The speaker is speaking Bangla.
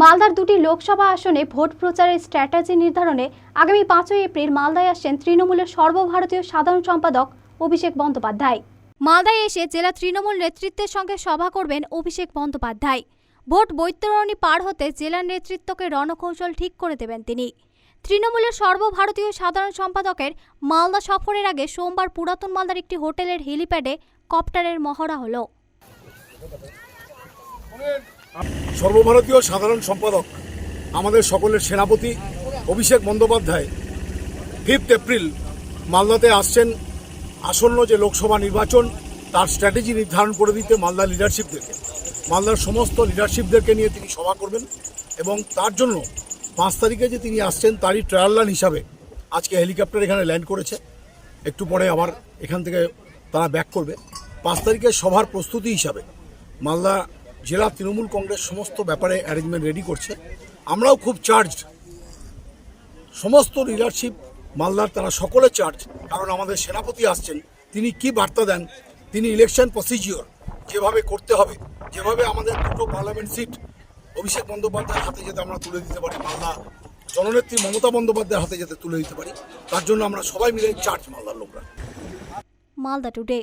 মালদার দুটি লোকসভা আসনে ভোট প্রচারের স্ট্র্যাটেজি নির্ধারণে আগামী পাঁচই এপ্রিল মালদায় আসছেন তৃণমূলের সর্বভারতীয় সাধারণ সম্পাদক অভিষেক বন্দ্যোপাধ্যায়। মালদায় এসে জেলা তৃণমূল নেতৃত্বের সঙ্গে সভা করবেন অভিষেক বন্দ্যোপাধ্যায়। ভোট বৈতরণী পার হতে জেলার নেতৃত্বকে রণকৌশল ঠিক করে দেবেন তিনি। তৃণমূলের সর্বভারতীয় সাধারণ সম্পাদকের মালদা সফরের আগে সোমবার পুরাতন মালদার একটি হোটেলের হেলিপ্যাডে কপ্টারের মহড়া হলো। সর্বভারতীয় সাধারণ সম্পাদক, আমাদের সকলের সেনাপতি অভিষেক বন্দ্যোপাধ্যায় ফিফথ এপ্রিল মালদাতে আসছেন। আসন্ন যে লোকসভা নির্বাচন, তার স্ট্র্যাটেজি নির্ধারণ করে দিতে মালদা লিডারশিপদেরকে মালদার সমস্ত লিডারশিপদেরকে নিয়ে তিনি সভা করবেন এবং তার জন্য পাঁচ তারিখে যে তিনি আসছেন, তারই ট্রায়াল রান হিসাবে আজকে হেলিকপ্টার এখানে ল্যান্ড করেছে। একটু পরে আবার এখান থেকে তারা ব্যাক করবে। পাঁচ তারিখের সভার প্রস্তুতি হিসাবে মালদা জেলা তৃণমূল কংগ্রেস সমস্ত ব্যাপারে অ্যারেঞ্জমেন্ট রেডি করছে। আমরাও খুব চার্জড সমস্ত লিডারশিপ মালদার তারা সকলে চার্জ কারণ আমাদের সেনাপতি আসছেন, তিনি কি বার্তা দেন? তিনি ইলেকশন প্রসিজিওর যেভাবে করতে হবে, যেভাবে আমাদের দুটো পার্লামেন্ট সিট অভিষেক বন্দ্যোপাধ্যায়ের হাতে যেতে আমরা তুলে দিতে পারি, মালদা জননেত্রী মমতা বন্দ্যোপাধ্যায়ের হাতে যাতে তুলে দিতে পারি, তার জন্য আমরা সবাই মিলে চার্জ মালদার লোকরা। মালদা টুডে